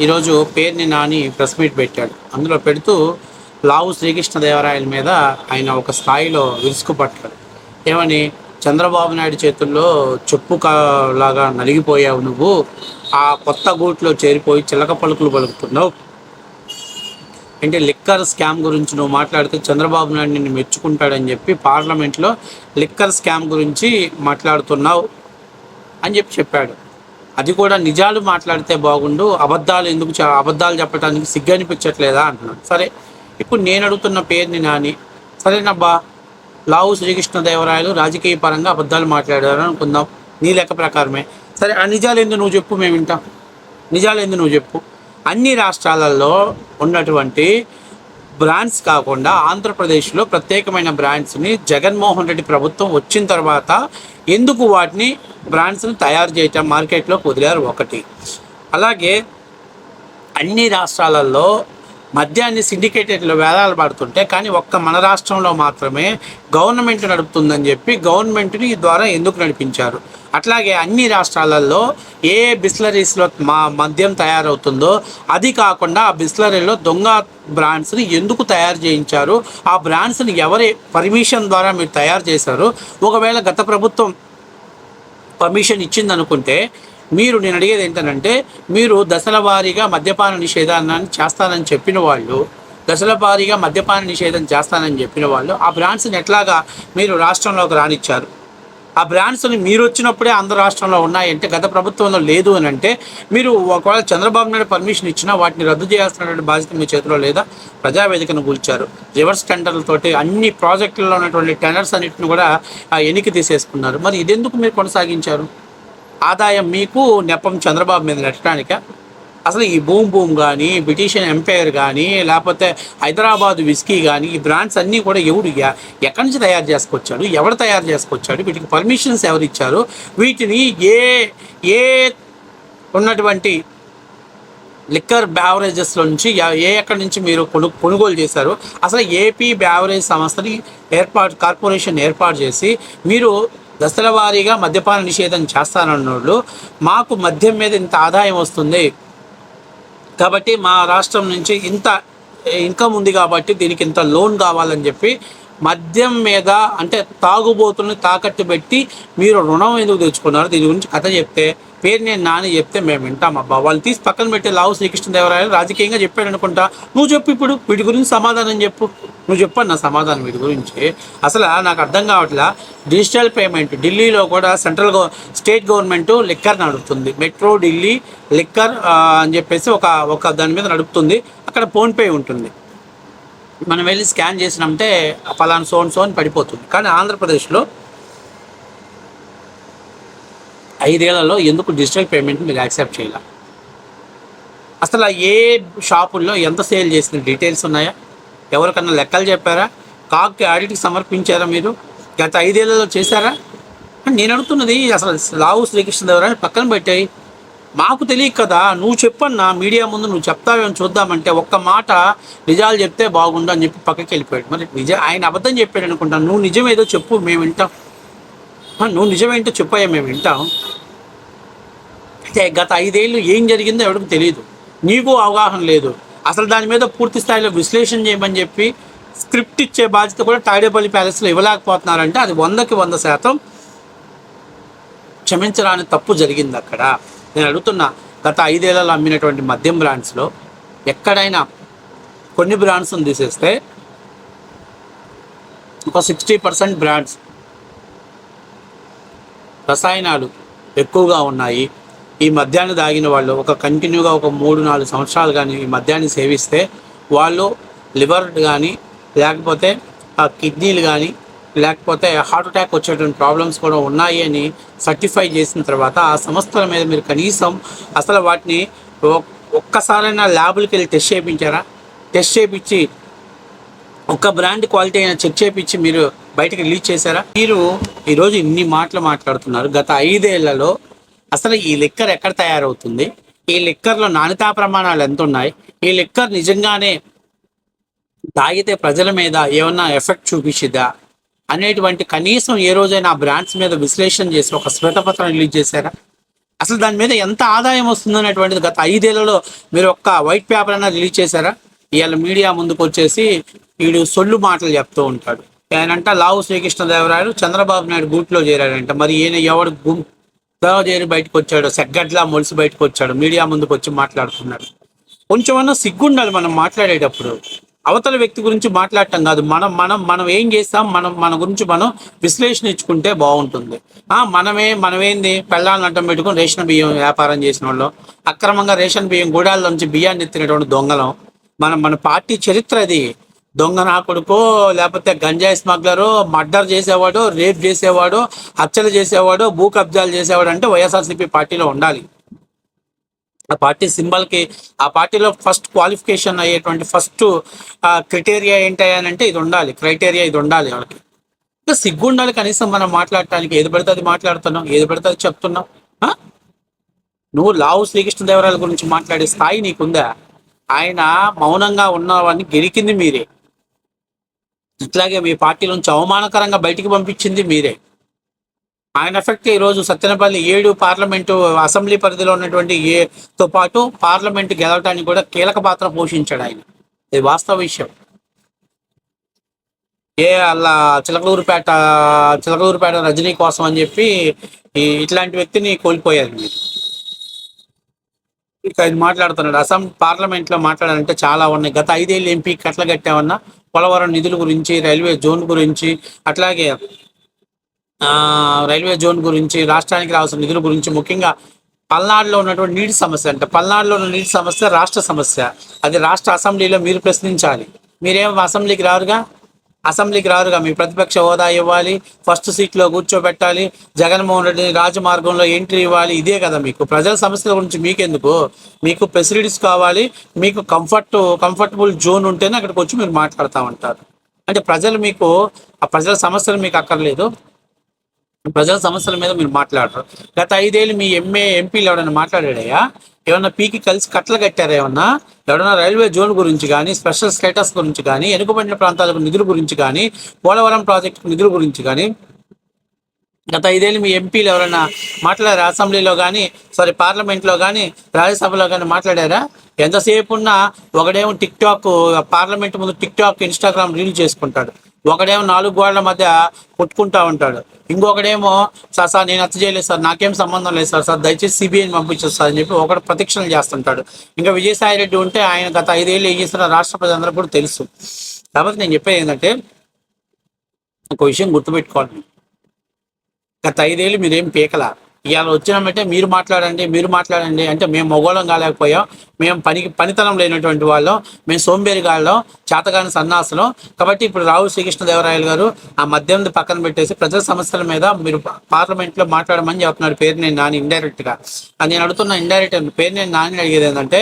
ఈరోజు పేరుని Nani press meet పెట్టాడు. అందులో పెడుతూ లావు శ్రీకృష్ణదేవరాయల మీద ఆయన ఒక స్థాయిలో విరుసుకుపట్టాడు ఏమని? చంద్రబాబు నాయుడు చేతుల్లో చెప్పు లాగా నలిగిపోయావు నువ్వు. ఆ కొత్త గూట్లో చేరిపోయి చిలక పలుకులు పలుకుతున్నావు. అంటే లిక్కర్ స్కామ్ గురించి నువ్వు మాట్లాడితే చంద్రబాబు నాయుడు నిన్ను మెచ్చుకుంటాడని చెప్పి పార్లమెంట్లో లిక్కర్ స్కామ్ గురించి మాట్లాడుతున్నావు అని చెప్పి చెప్పాడు. అది కూడా నిజాలు మాట్లాడితే బాగుండు అబద్ధాలు ఎందుకు అబద్ధాలు చెప్పడానికి సిగ్గు అనిపించట్లేదా అంటున్నాడు. సరే ఇప్పుడు నేను అడుగుతున్న పేరుని నాని సరేనబ్బా లావు శ్రీకృష్ణదేవరాయలు రాజకీయ పరంగా అబద్ధాలు మాట్లాడారు అనుకుందాం నీ లెక్క ప్రకారమే. సరే ఆ నిజాలు ఎందుకు నువ్వు చెప్పు మేము వింటాం. నిజాలు ఎందుకు నువ్వు చెప్పు. అన్ని రాష్ట్రాలలో ఉన్నటువంటి బ్రాండ్స్ కాకుండా ఆంధ్రప్రదేశ్లో ప్రత్యేకమైన బ్రాండ్స్ని జగన్మోహన్ రెడ్డి ప్రభుత్వం వచ్చిన తర్వాత ఎందుకు వాటిని బ్రాండ్స్ని తయారు చేయటం మార్కెట్లో వదిలారు ఒకటి. అలాగే అన్ని రాష్ట్రాలలో మద్యాన్ని సిండికేటెడ్లో వేలాలు పడుతుంటే కానీ ఒక్క మన రాష్ట్రంలో మాత్రమే గవర్నమెంట్ నడుపుతుందని చెప్పి గవర్నమెంట్ని ద్వారా ఎందుకు నడిపించారు? అట్లాగే అన్ని రాష్ట్రాలలో ఏ బిస్లరీస్లో మా మద్యం తయారవుతుందో అది కాకుండా ఆ బిస్లరీలో దొంగ బ్రాండ్స్ని ఎందుకు తయారు చేయించారు? ఆ బ్రాండ్స్ని ఎవరి పర్మిషన్ ద్వారా మీరు తయారు చేశారు? ఒకవేళ గత ప్రభుత్వం పర్మిషన్ ఇచ్చిందనుకుంటే మీరు నేను అడిగేది ఏంటంటే మీరు దశల వారీగా మద్యపాన నిషేధాన్ని చేస్తానని చెప్పిన వాళ్ళు దశల వారీగా మద్యపాన నిషేధం చేస్తానని చెప్పిన వాళ్ళు ఆ బ్రాండ్స్ని ఎట్లాగా మీరు రాష్ట్రంలోకి రానిచ్చారు? ఆ బ్రాండ్స్ని మీరు వచ్చినప్పుడే ఆంధ్ర రాష్ట్రంలో ఉన్నాయంటే గత ప్రభుత్వంలో లేదు అని అంటే మీరు ఒకవేళ చంద్రబాబు నాయుడు పర్మిషన్ ఇచ్చినా వాటిని రద్దు చేయాల్సినటువంటి బాధ్యత మీ చేతిలో లేదా? ప్రజావేదికను కూల్చారు. రివర్స్ టెండర్లతోటి అన్ని ప్రాజెక్టుల్లో ఉన్నటువంటి టెండర్స్ అన్నిటిని కూడా ఎన్నిక ఎనికి తీసేసుకున్నారు. మరి ఇదెందుకు మీరు కొనసాగించారు? ఆదాయం మీకు నెపం చంద్రబాబు మీద నెట్టడానిక? అసలు ఈ బూమ్ బూమ్ కానీ బ్రిటిషియన్ ఎంపైర్ కానీ లేకపోతే హైదరాబాద్ విస్కీ కానీ ఈ బ్రాండ్స్ అన్నీ కూడా ఎవడు ఎక్కడి నుంచి తయారు చేసుకొచ్చాడు? ఎవరు తయారు చేసుకొచ్చాడు? వీటికి పర్మిషన్స్ ఎవరు ఇచ్చారు? వీటిని ఏ ఏ ఉన్నటువంటి లిక్కర్ బ్యావరేజెస్లో నుంచి ఏ ఎక్కడి నుంచి మీరు కొను కొనుగోలు చేశారు? అసలు ఏపీ బ్యావరేజ్ సంస్థని ఏర్పాటు కార్పొరేషన్ ఏర్పాటు చేసి మీరు దశల వారీగా మద్యపాన నిషేధం చేస్తానన్నోళ్ళు మాకు మద్యం మీద ఇంత ఆదాయం వస్తుంది. కాబట్టి మా రాష్ట్రం నుంచి ఇంత ఇన్కమ్ ఉంది కాబట్టి దీనికి ఇంత లోన్ కావాలని చెప్పి మద్యం మీద అంటే తాగుబోతుల్ని తాకట్టు పెట్టి మీరు రుణం ఎందుకు తెచ్చుకున్నారు దీని గురించి కథ చెప్తే పేరు నేను నాని చెప్తే మేము వింటాం అబ్బా. వాళ్ళు తీసి పక్కన పెట్టి లావు శ్రీకృష్ణదేవరాయలు రాజకీయంగా చెప్పాడు అనుకుంటా. నువ్వు చెప్పు ఇప్పుడు వీటి గురించి సమాధానం చెప్పు. నువ్వు చెప్పండి నా సమాధానం వీటి గురించి. అసలు నాకు అర్థం కావట్లా. డిజిటల్ పేమెంట్ ఢిల్లీలో కూడా సెంట్రల్ గవ స్టేట్ గవర్నమెంట్ లిక్కర్ నడుపుతుంది. మెట్రో ఢిల్లీ లిక్కర్ అని చెప్పేసి ఒక ఒక దాని మీద నడుపుతుంది. అక్కడ ఫోన్పే ఉంటుంది. మనం వెళ్ళి స్కాన్ చేసినామంటే ఫలానా సోన్ సోన్ పడిపోతుంది. కానీ ఆంధ్రప్రదేశ్లో ఐదేళ్ళలో ఎందుకు డిజిటల్ పేమెంట్ మీరు యాక్సెప్ట్ చేయాలి? అసలు ఏ షాపుల్లో ఎంత సేల్ చేసిన డీటెయిల్స్ ఉన్నాయా? ఎవరికన్నా లెక్కలు చెప్పారా? కాక్కి ఆడిట్కి సమర్పించారా మీరు? గత ఐదేళ్ళలో చేశారా? నేను అడుగుతున్నది అసలు లావు శ్రీకృష్ణదేవరాయని పక్కన పెట్టాయి. మాకు తెలియక కదా నువ్వు చెప్పన్నా మీడియా ముందు నువ్వు చెప్తావేమో చూద్దామంటే ఒక్క మాట నిజాలు చెప్తే బాగుండు అని చెప్పి పక్కకి వెళ్ళిపోయాడు. మరి నిజ ఆయన అబద్ధం చెప్పాడు అనుకుంటాను నువ్వు నిజమేదో చెప్పు మేము వింటాం. నువ్వు నిజమేంటో చెప్పాయా మేము వింటాం. అయితే గత ఐదేళ్ళు ఏం జరిగిందో ఎవరికి తెలియదు నీకు అవగాహన లేదు. అసలు దాని మీద పూర్తి స్థాయిలో విశ్లేషణ చేయమని చెప్పి స్క్రిప్ట్ ఇచ్చే బాధ్యత కూడా తాడేపల్లి ప్యాలెస్లో ఇవ్వలేకపోతున్నారంటే అది వందకి వంద శాతం క్షమించరాని తప్పు జరిగింది అక్కడ. నేను అడుగుతున్నా గత ఐదేళ్ళలో అమ్మినటువంటి మద్యం బ్రాండ్స్లో ఎక్కడైనా కొన్ని బ్రాండ్స్ని తీసేస్తే ఒక సిక్స్టీ పర్సెంట్ బ్రాండ్స్ రసాయనాలు ఎక్కువగా ఉన్నాయి. ఈ మద్యాన్ని తాగిన వాళ్ళు ఒక కంటిన్యూగా ఒక మూడు నాలుగు సంవత్సరాలు కానీ ఈ మద్యాన్ని సేవిస్తే వాళ్ళు లివర్ కానీ లేకపోతే ఆ కిడ్నీలు కానీ లేకపోతే హార్ట్ అటాక్ వచ్చేటువంటి ప్రాబ్లమ్స్ కూడా ఉన్నాయి అని సర్టిఫై చేసిన తర్వాత ఆ సంస్థల మీద మీరు కనీసం అసలు వాటిని ఒక్కసారైనా ల్యాబులకి వెళ్ళి టెస్ట్ చేయించారా? టెస్ట్ చేయించి ఒక్క బ్రాండ్ క్వాలిటీ అయినా చెక్ చేయించి మీరు బయటకు రిలీజ్ చేశారా? మీరు ఈరోజు ఇన్ని మాటలు మాట్లాడుతున్నారు. గత ఐదేళ్ళలో అసలు ఈ లిక్కర్ ఎక్కడ తయారవుతుంది? ఈ లిక్కర్లో నాణ్యతా ప్రమాణాలు ఎంత ఉన్నాయి? ఈ లిక్కర్ నిజంగానే తాగితే ప్రజల మీద ఏమన్నా ఎఫెక్ట్ చూపించిద్దా? అనేటువంటి కనీసం ఏ రోజైనా ఆ బ్రాండ్స్ మీద విశ్లేషణ చేసి ఒక శ్వేతపత్రం రిలీజ్ చేశారా? అసలు దాని మీద ఎంత ఆదాయం వస్తుంది అనేటువంటిది గత ఐదేళ్ళలో మీరు ఒక్క వైట్ పేపర్ అయినా రిలీజ్ చేశారా? ఇవాళ మీడియా ముందుకు వచ్చేసి వీడు సొల్లు మాటలు చెప్తూ ఉంటాడు. ఆయనంట లావు శ్రీకృష్ణదేవరాయలు చంద్రబాబు నాయుడు గూట్లో చేరాడంట. మరి ఈయన ఎవడు గుం? చేరి బయటకు వచ్చాడు సెగ్గట్లా మొలిసి బయటకు వచ్చాడు మీడియా ముందుకు వచ్చి మాట్లాడుతున్నాడు. కొంచెమన్నా సిగ్గుండాలి మనం మాట్లాడేటప్పుడు. అవతల వ్యక్తి గురించి మాట్లాడటం కాదు. మనం మనం మనం ఏం చేస్తాం? మనం మన గురించి మనం విశ్లేషణ ఇచ్చుకుంటే బాగుంటుంది. ఆ మనమే మనమేంది? పెళ్ళాలను అడ్డం పెట్టుకుని రేషన్ బియ్యం వ్యాపారం చేసిన వాళ్ళు అక్రమంగా రేషన్ బియ్యం గూడాల నుంచి బియ్యాన్ని ఎత్తినటువంటి దొంగలం. మనం మన పార్టీ చరిత్ర అది. దొంగ నా లేకపోతే గంజాయి స్మగ్లరు మర్డర్ చేసేవాడు రేప్ చేసేవాడు హత్యలు చేసేవాడు భూ కబ్జాలు చేసేవాడు అంటే వైఎస్ఆర్సీపీ పార్టీలో ఉండాలి. ఆ పార్టీ సింబల్కి ఆ పార్టీలో ఫస్ట్ క్వాలిఫికేషన్ అయ్యేటువంటి ఫస్ట్ క్రిటేరియా ఏంటి అని అంటే ఇది ఉండాలి క్రైటీరియా ఇది ఉండాలి వాళ్ళకి. ఇంకా సిగ్గు ఉండాలి కనీసం మనం మాట్లాడటానికి ఏది పడితే అది మాట్లాడుతున్నాం ఏది పడితే అది చెప్తున్నాం నువ్వు లావు శ్రీకృష్ణదేవరాయల గురించి మాట్లాడే స్థాయి నీకుందా? ఆయన మౌనంగా ఉన్నవాడిని గెలికింది మీరే. ఇట్లాగే మీ పార్టీ నుంచి అవమానకరంగా బయటికి పంపించింది మీరే. ఆయన ఎఫెక్ట్ ఈ రోజు ఏడు పార్లమెంటు అసెంబ్లీ పరిధిలో ఉన్నటువంటి ఏ తో పాటు పార్లమెంట్ గెలవటానికి కూడా కీలక పాత్ర పోషించాడు ఆయన. ఇది వాస్తవ విషయం. ఏ అలా చిలకలూరుపేట చిలకలూరుపేట రజనీ కోసం అని చెప్పి ఈ ఇట్లాంటి వ్యక్తిని కోల్పోయారు. మీరు ఇక ఆయన మాట్లాడుతున్నాడు. అసం పార్లమెంట్లో మాట్లాడాలంటే చాలా ఉన్నాయి. గత ఐదేళ్ళు ఎంపీ కట్ల కట్టామన్నా పోలవరం నిధుల గురించి రైల్వే జోన్ గురించి అట్లాగే రైల్వే జోన్ గురించి రాష్ట్రానికి రావాల్సిన నిధుల గురించి ముఖ్యంగా పల్నాడులో ఉన్నటువంటి నీటి సమస్య అంటే పల్నాడులో ఉన్న నీటి సమస్య రాష్ట్ర సమస్య. అది రాష్ట్ర అసెంబ్లీలో మీరు ప్రశ్నించాలి. మీరేం అసెంబ్లీకి రారుగా? అసెంబ్లీకి రారుగా? మీ ప్రతిపక్ష హోదా ఇవ్వాలి ఫస్ట్ సీట్లో కూర్చోబెట్టాలి జగన్మోహన్ రెడ్డి రాజమార్గంలో ఎంట్రీ ఇవ్వాలి ఇదే కదా మీకు. ప్రజల సమస్యల గురించి మీకెందుకు? మీకు ఫెసిలిటీస్ కావాలి మీకు కంఫర్ట్ కంఫర్టబుల్ జోన్ ఉంటేనే అక్కడికి వచ్చి మీరు మాట్లాడుతూ ఉంటారు అంటే ప్రజలు మీకు ఆ ప్రజల సమస్యలు మీకు అక్కర్లేదు. ప్రజల సమస్యల మీద మీరు మాట్లాడరు. గత ఐదేళ్ళు మీ ఎంఏ ఎంపీలు ఎవరైనా మాట్లాడాడయ్యా ఏమన్నా పీకి కలిసి కట్టలు కట్టారా ఏమన్నా? ఎవరైనా రైల్వే జోన్ గురించి కానీ స్పెషల్ స్టేటస్ గురించి కానీ వెనుకబడిన ప్రాంతాలకు నిధుల గురించి కానీ పోలవరం ప్రాజెక్టు నిధుల గురించి కానీ గత ఐదేళ్ళు మీ ఎంపీలు ఎవరైనా మాట్లాడారా? అసెంబ్లీలో కానీ సారీ పార్లమెంట్లో కానీ రాజ్యసభలో కానీ మాట్లాడారా? ఎంతసేపు ఉన్నా ఒకడేమో టిక్ టాక్ పార్లమెంట్ ముందు టిక్ టాక్ ఇన్స్టాగ్రామ్ రీల్ చేసుకుంటాడు. ఒకడేమో నాలుగు గోడల మధ్య కొట్టుకుంటా ఉంటాడు. ఇంకొకడేమో సార్ సార్ నేను హత్య చేయలేదు సార్ నాకేం సంబంధం లేదు సార్ సార్ దయచేసి సిబిఐని పంపించదు సార్ అని చెప్పి ఒకడు ప్రతిక్షణలు చేస్తుంటాడు. ఇంకా విజయసాయి రెడ్డి ఉంటే ఆయన గత ఐదేళ్ళు ఏం చేస్తున్న రాష్ట్ర ప్రజలందరూ కూడా తెలుసు. కాబట్టి నేను చెప్పేది ఏంటంటే ఒక విషయం గుర్తుపెట్టుకోవాలి గత ఐదేళ్ళు మీరేం పీకలా. ఇవాళ వచ్చినామంటే మీరు మాట్లాడండి మీరు మాట్లాడండి అంటే మేము మొగోళం కాలేకపోయాం. మేము పనికి పనితనం లేనటువంటి వాళ్ళం. మేము సోంబేరి గాళ్ళం చేతగాని సన్నాసులం. కాబట్టి ఇప్పుడు రావు శ్రీకృష్ణదేవరాయలు గారు ఆ మద్యం పక్కన పెట్టేసి ప్రజల సమస్యల మీద మీరు పార్లమెంట్లో మాట్లాడమని చెప్తున్నాడు పేరు నేను నాని ఇండైరెక్ట్గా అది నేను అడుగుతున్న ఇండైరెక్ట్ పేరు నేను నాని అడిగేది ఏంటంటే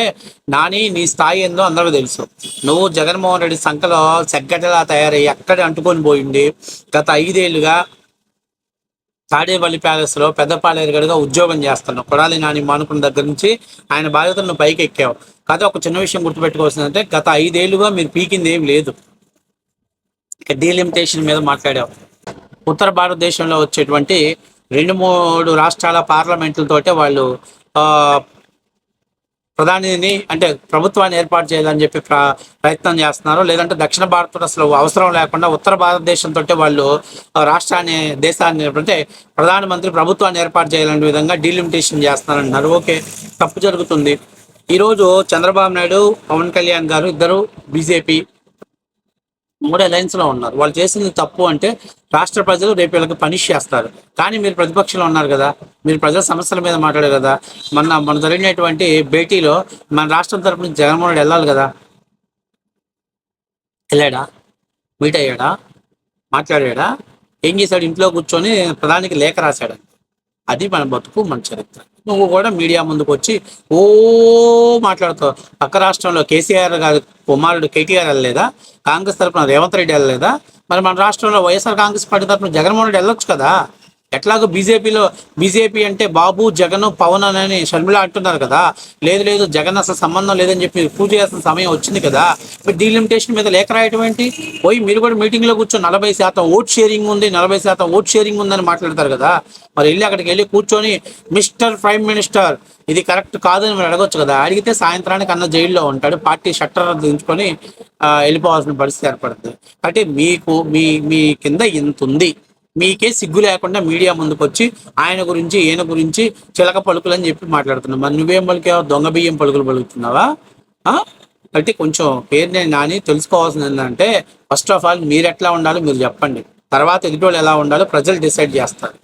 నాని నీ స్థాయి ఏందో అందరూ తెలుసు. నువ్వు జగన్మోహన్ రెడ్డి సంఖలో సెగ్గటలా తయారయ్యి అక్కడే అంటుకొని పోయింది. గత ఐదేళ్ళుగా తాడేపల్లి ప్యాలెస్లో పెద్దపాలేరుగడుగా ఉద్యోగం చేస్తున్నావు కొడాలి నాని మానుకున్న దగ్గర నుంచి ఆయన బాధ్యతలను పైకి ఎక్కావు కాదు ఒక చిన్న విషయం గుర్తుపెట్టుకోవాల్సిందంటే గత ఐదేళ్ళుగా మీరు పీకింది ఏం లేదు. ఇక డీలిమిటేషన్ మీద మాట్లాడావు. ఉత్తర భారతదేశంలో వచ్చేటువంటి రెండు మూడు రాష్ట్రాల పార్లమెంట్లతోటే వాళ్ళు ఆ, ప్రధానిని అంటే ప్రభుత్వాన్ని ఏర్పాటు చేయాలని చెప్పి ప్ర- ప్రయత్నం చేస్తున్నారు. లేదంటే దక్షిణ భారత్ అసలు అవసరం లేకుండా ఉత్తర భారతదేశంతో వాళ్ళు ఆ, రాష్ట్రాన్ని దేశాన్ని అంటే ప్రధానమంత్రి ప్రభుత్వాన్ని ఏర్పాటు చేయాలనే విధంగా డీలిమిటేషన్ చేస్తున్నారంటున్నారు. ఓకే తప్పు జరుగుతుంది. ఈరోజు చంద్రబాబు నాయుడు పవన్ కళ్యాణ్ గారు ఇద్దరు బీజేపీ మూడు అలయన్స్లో ఉన్నారు. వాళ్ళు చేసింది తప్పు అంటే రాష్ట్ర ప్రజలు రేపు వీళ్ళకి పనిష్ చేస్తారు. కానీ మీరు ప్రతిపక్షంలో ఉన్నారు కదా మీరు ప్రజల సమస్యల మీద మాట్లాడారు కదా మన మన జరిగినటువంటి భేటీలో మన రాష్ట్రం తరపు నుంచి జగన్మోహన్ రెడ్డి వెళ్ళాలి కదా. వెళ్ళాడా? మీట్ అయ్యాడా? మాట్లాడాడా? ఏం చేశాడు? ఇంట్లో కూర్చొని ప్రధానికి లేఖ రాశాడు. అది మన బతుకు మన చరిత్ర. నువ్వు కూడా మీడియా ముందుకు వచ్చి ఓ మాట్లాడుతావు. పక్క రాష్ట్రంలో కేసీఆర్ గారి కుమారుడు కేటీఆర్ వెళ్ళలేదా? కాంగ్రెస్ తరపున రేవంత్ రెడ్డి వెళ్ళలేదా? మరి మన రాష్ట్రంలో వైఎస్ఆర్ కాంగ్రెస్ పార్టీ తరపున జగన్మోహన్ రెడ్డి వెళ్ళొచ్చు కదా? ఎట్లాగో బీజేపీలో బీజేపీ అంటే బాబు జగన్ పవన్ అని షర్మిల అంటున్నారు కదా. లేదు లేదు జగన్ అసలు సంబంధం లేదని చెప్పి పూజ చేసిన సమయం వచ్చింది కదా. మరి డీలిమిటేషన్ మీద లేఖ రాయటం ఏంటి? పోయి మీరు కూడా మీటింగ్లో కూర్చొని నలభై శాతం ఓట్ షేరింగ్ ఉంది నలభై శాతం ఓట్ షేరింగ్ ఉందని మాట్లాడతారు కదా. మరి వెళ్ళి అక్కడికి వెళ్ళి కూర్చొని మిస్టర్ ప్రైమ్ మినిస్టర్ ఇది కరెక్ట్ కాదని మీరు అడగొచ్చు కదా. అడిగితే సాయంత్రానికి అన్న జైల్లో ఉంటాడు పార్టీ షట్టర్ దించుకొని వెళ్ళిపోవాల్సిన పరిస్థితి ఏర్పడుతుంది. అంటే మీకు మీ మీ కింద ఇంత ఉంది. మీకే సిగ్గు లేకుండా మీడియా ముందుకు వచ్చి ఆయన గురించి ఈయన గురించి చిలక పలుకులు అని చెప్పి మాట్లాడుతున్నావు మరి నువ్వేం పలికావు? దొంగ బియ్యం పలుకులు పలుకుతున్నావా? అయితే అంటే కొంచెం పేరు నేను నాని తెలుసుకోవాల్సింది ఏంటంటే ఫస్ట్ ఆఫ్ ఆల్ మీరు ఎట్లా ఉండాలో మీరు చెప్పండి. తర్వాత ఎదుటి ఎలా ఉండాలో ప్రజలు డిసైడ్ చేస్తారు.